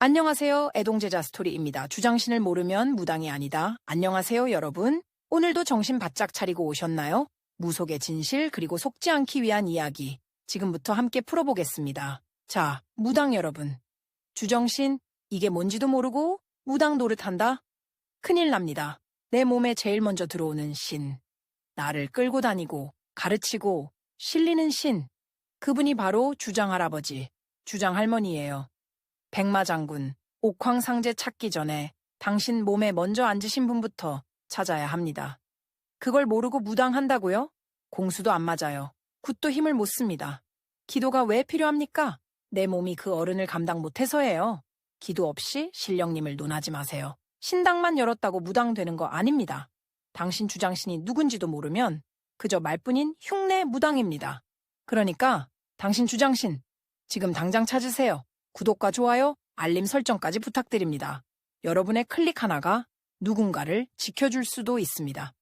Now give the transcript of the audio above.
안녕하세요. 애동제자 스토리입니다. 주장신을 모르면 무당이 아니다. 안녕하세요, 여러분. 오늘도 정신 바짝 차리고 오셨나요? 무속의 진실 그리고 속지 않기 위한 이야기. 지금부터 함께 풀어보겠습니다. 자, 무당 여러분. 주정신, 이게 뭔지도 모르고 무당 노릇한다? 큰일 납니다. 내 몸에 제일 먼저 들어오는 신. 나를 끌고 다니고, 가르치고, 실리는 신. 그분이 바로 주장할아버지, 주장할머니예요. 백마장군, 옥황상제 찾기 전에 당신 몸에 먼저 앉으신 분부터 찾아야 합니다. 그걸 모르고 무당한다고요? 공수도 안 맞아요. 굿도 힘을 못 씁니다. 기도가 왜 필요합니까? 내 몸이 그 어른을 감당 못해서예요. 기도 없이 신령님을 논하지 마세요. 신당만 열었다고 무당되는 거 아닙니다. 당신 주장신이 누군지도 모르면 그저 말뿐인 흉내 무당입니다. 그러니까 당신 주장신 지금 당장 찾으세요. 구독과 좋아요, 알림 설정까지 부탁드립니다. 여러분의 클릭 하나가 누군가를 지켜줄 수도 있습니다.